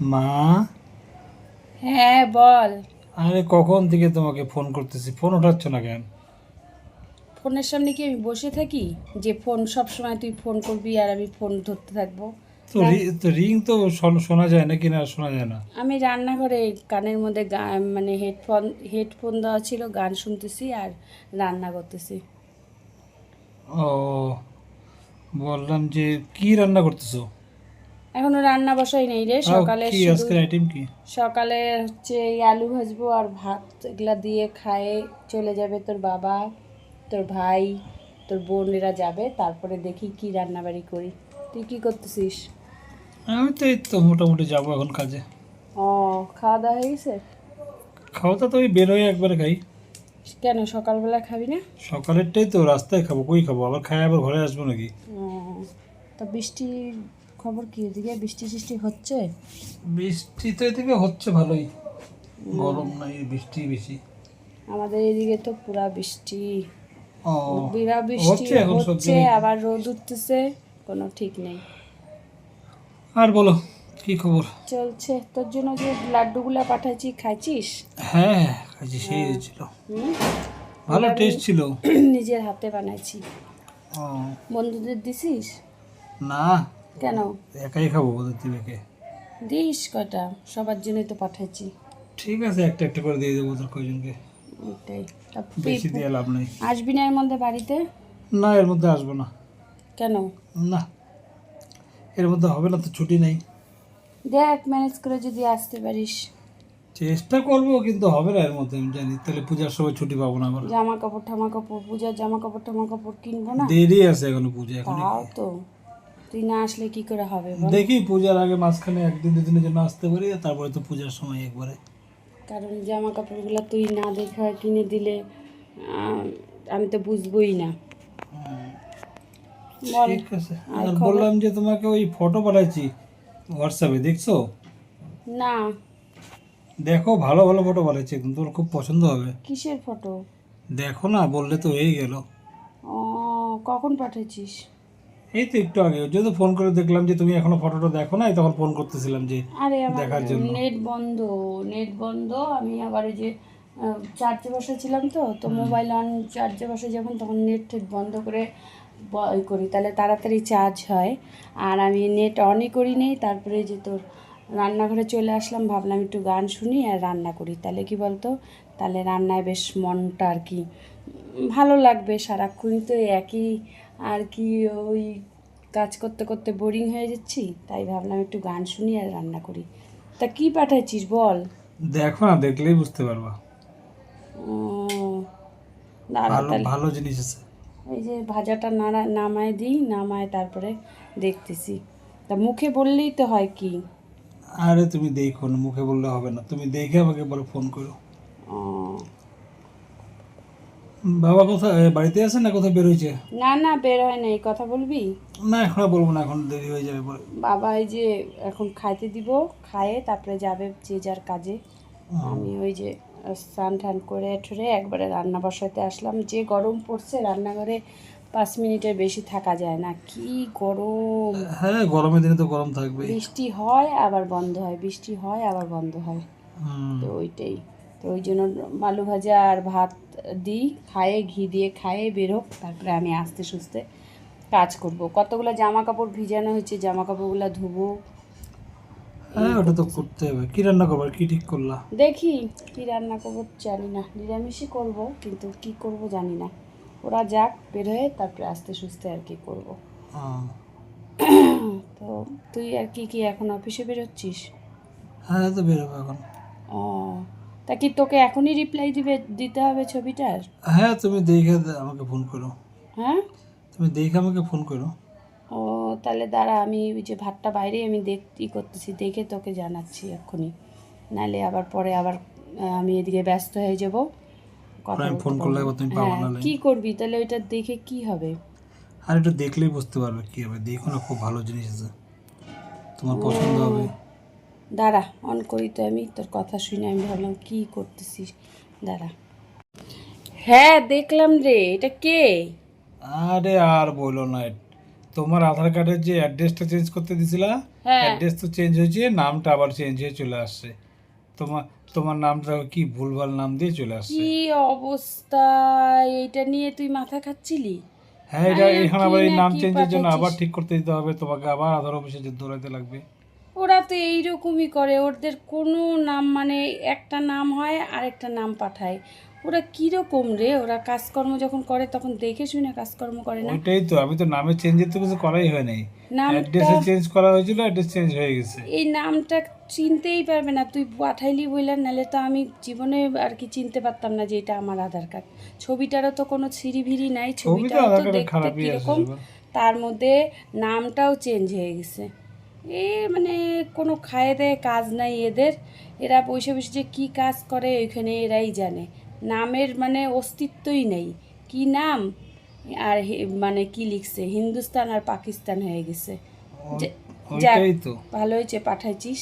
মা? হ্যাঁ বল। আরে কখন থেকে তোমাকে ফোন করতেছি? ফোন ওঠাচ্ছ না কেন? ফোনের সামনে কি আমি বসে থাকি? যে ফোন সব সময় তুই ফোন করবি আর আমি ফোন ধরতে থাকব। তো রি- তো রিং তো শোন- শোনা যায় না কিনা শোনা যায় না? আমি রান্নাঘরে কানের মধ্যে গান মানে হেডফোন হেডফোন দেওয়া ছিল গান শুনতেছি আর রান্না করতেছি। ও বললাম যে কি রান্না করতেছো? এখনও রান্না বসাই নেই রে সকালে কি শুধু আইটেম কি? সকালে হচ্ছে এই আলু ভাজবো আর ভাত এগুলা দিয়ে খায়ে চলে যাবে তোর বাবা তোর ভাই তোর বোনেরা যাবে তারপরে দেখি কি রান্নাবাড়ি করি। তুই কি করতেছিস? আমি তো এই তো মোটামুটি যাব এখন কাজে। ও খাওয়া দাওয়া হয়ে গেছে? খাওয়া তো ওই বেরোয় একবার খাই। কেন সকালবেলা খাবি না? সকালেরটাই তো রাস্তায় খাব কই খাব? আবার খাই আবার ঘরে আসব নাকি? ও, তা বৃষ্টির খবর কি এদিকে বৃষ্টি সৃষ্টি হচ্ছে? বৃষ্টি তো এদিকে হচ্ছে ভালোই। গরম নাই বৃষ্টি বেশি। আমাদের এদিকে তো পুরা বৃষ্টি। ও বিরা বৃষ্টি হচ্ছে। আবার রোদ উঠতেছে কোনো ঠিক নেই। আর বলো কি খবর? চলছে। তোর জন্য যে লাড্ডুগুলা পাঠাইছি খাইছিস? হ্যাঁ খাইছি সেই ছিল ভালো টেস্ট ছিল। নিজের হাতে বানাইছি। বন্ধুদের দিছিস? না। কেন? একাই খাব ওদের দিবেকে দিস কয়টা? সবার জন্যই তো পাঠাইছি। ঠিক আছে একটা একটা করে দিয়ে দেবো ওদের কয়জনকে। ওটাই তা বেশি দিয়ে লাভ নেই। আসবি না এর মধ্যে বাড়িতে? না এর মধ্যে আসব না। কেন? না এর মধ্যে হবে না তো ছুটি নেই। দেখ ম্যানেজ করে যদি আসতে পারিস। চেষ্টা করব কিন্তু হবে না এর মধ্যে আমি জানি। তাহলে পূজার সময় ছুটি পাবো না আবার। জামা কাপড় ঠামা কাপড় পূজার জামা কাপড় ঠামা কাপড় কিনবো না? দেরি আছে এখনও পূজা এখন তো। তুই না আসলে কি করে হবে বল? দেখি পূজার আগে মাঝখানে একদিন দুদিনের জন্য আসতে পারি তারপরে তো পূজার সময় একবারে। কারণ জামা কাপড়গুলো তুই না দেখে কিনে দিলে আমি তো বুঝবোই না। ঠিক আছে। আর বললাম যে তোমাকে ওই ফটো পাঠাইছি হোয়াটসঅ্যাপে দেখছ? না। দেখো ভালো ভালো ফটো পাঠাইছি একদম তোর খুব পছন্দ হবে। কিসের ফটো? দেখো না বললে তো হয়েই গেল। ও কখন পাঠিয়েছিস এই তো একটু আগে যেহেতু ফোন করে দেখলাম যে তুমি এখনও ফটোটা দেখো না তখন ফোন করতেছিলাম যে আরে আমার দেখার জন্য। নেট বন্ধ নেট বন্ধ আমি আবার ওই যে চার্জে বসেছিলাম তো তো মোবাইল অন চার্জে বসে যখন তখন নেট টেট বন্ধ করে ই করি তাহলে তাড়াতাড়ি চার্জ হয়। আর আমি নেট অনই করি নেই তারপরে যে তোর রান্নাঘরে চলে আসলাম ভাবলাম একটু গান শুনি আর রান্না করি। তাহলে কি বলতো? তাহলে রান্নায় বেশ মনটা আর কি ভালো লাগবে সারাক্ষণই তো একই আর কি ওই কাজ করতে করতে বোরিং হয়ে যাচ্ছি তাই ভাবলাম একটু গান শুনি আর রান্না করি। তা কি পাঠাইছিস বল? দেখো না দেখলেই বুঝতে পারবা। ভালো ভালো জিনিস আছে। এই যে ভাজাটা নাড়া নামায় দিই নামায় তারপরে দেখতেছি। তা মুখে বললেই তো হয় কি? আরে তুমি দেখো না মুখে বললে হবে না। তুমি দেখে আমাকে বলে ফোন করো। ও, বাবা কোথায় বাড়িতে আছে না কোথাও বেরোইছে? না না বের হয় নাই। কথা বলবি? না এখন বলব না এখন দেরি হয়ে যাবে পরে। বাবা এই যে এখন খাইতে দিব খায়ে তারপরে যাবে যে যার কাজে। আমি ওই যে স্নান টান করে ঠরে একবারে রান্না বসাতে আসলাম। যে গরম পড়ছে রান্নাঘরে পাঁচ মিনিটের বেশি থাকা যায় না। কি গরম! হ্যাঁ গরমের দিনে তো গরম থাকবে বৃষ্টি হয় আবার বন্ধ হয়। বৃষ্টি হয় আবার বন্ধ হয়। তো ওইটাই। তো ওই জন্য আলু ভাজা আর ভাত দিই খায়ে ঘি দিয়ে খায়ে বেরোক তারপরে আমি আস্তে সুস্তে কাজ করব। কতগুলো জামা কাপড় ভিজানো হয়েছে জামা কাপড়গুলো ধুবো? হ্যাঁ ওটা তো করতে হবে। কি রান্না করব কি ঠিক করলা? দেখি কি রান্না করব জানি না। নিরামিষই করব কিন্তু কি করব জানি না। ওরা যাক বেরোয় তারপরে আস্তে সুস্তে আর কি করব। তো তুই আর কি কি এখন অফিসে বেরোচ্ছিস? হ্যাঁ তো বেরোবো এখন। ও। তা কি তোকে এখনই রিপ্লাই দিবে দিতে হবে ছবিটার? হ্যাঁ তুমি দেখে আমাকে ফোন করো। হ্যাঁ? তুমি দেখে আমাকে ফোন করো। ও তাহলে দাঁড়া আমি ওই যে ভাতটা বাইরে আমি দেখ ই করতেছি দেখে তোকে জানাচ্ছি এক্ষুনি। নাহলে আবার পরে আবার আমি এদিকে ব্যস্ত হয়ে যাব। ফোন করলে তুমি পাবো হ্যাঁ না কি করবি? তাহলে ওইটা দেখে কি হবে? আর একটু দেখলেই বুঝতে পারবে কি হবে। দেখো না খুব ভালো জিনিস আছে। তোমার পছন্দ হবে। দাঁড়া অন করি তো আমি তোর কথা শুনে আমি ভাবলাম কি করতেছিস? দাঁড়া। হ্যাঁ দেখলাম রে এটা কে? আরে আর বলো না তোমার আধার কার্ডের যে অ্যাড্রেসটা চেঞ্জ করতে দিছিলা হ্যাঁ। অ্যাড্রেস তো চেঞ্জ হয়েছে নামটা আবার চেঞ্জ হয়ে চলে আসছে। তোমার তোমার নামটা কি ভুলভাল নাম দিয়ে চলে আসছে? কি অবস্থা এইটা নিয়ে তুই মাথা খাচ্ছিলি? হ্যাঁ এটা এখন আবার এই নাম চেঞ্জের জন্য আবার ঠিক করতে দিতে হবে তোমাকে আবার আধার অফিসে যে দৌড়াতে লাগবে। ওরা তো এইরকমই করে ওদের কোনো নাম মানে একটা নাম হয় আরেকটা নাম পাঠায়। ওরা কীরকম রে? ওরা কাজকর্ম যখন করে তখন দেখে শুনে কাজকর্ম করে না? ওইটাই তো আমি তো নামে চেঞ্জের তো কিছু করাই হয় নাই। অ্যাড্রেসে চেঞ্জ করা হয়েছিল অ্যাড্রেস চেঞ্জ হয়ে গেছে। এই নামটা চিনতেই পারবে না। তুই পাঠাইলি বললেন নাহলে তো আমি জীবনে আর কি চিনতে পারতাম না যে এটা আমার আধার কার্ড। ছবিটারও তো কোনো ছিঁড়ি ভিড়ি নাই ছবি তো ছবিটাও তো দেখতে কীরকম? তার মধ্যে নামটাও চেঞ্জ হয়ে গেছে। এ মানে কোনো খায়ে দেয় কাজ নাই এদের। এরা বসে বসে যে কী কাজ করে ওইখানে এরাই জানে। নামের মানে অস্তিত্বই নেই। কি নাম? আর মানে কি লিখছে? হিন্দুস্তান আর পাকিস্তান হয়ে গেছে। ভালো হয়েছে পাঠাইছিস।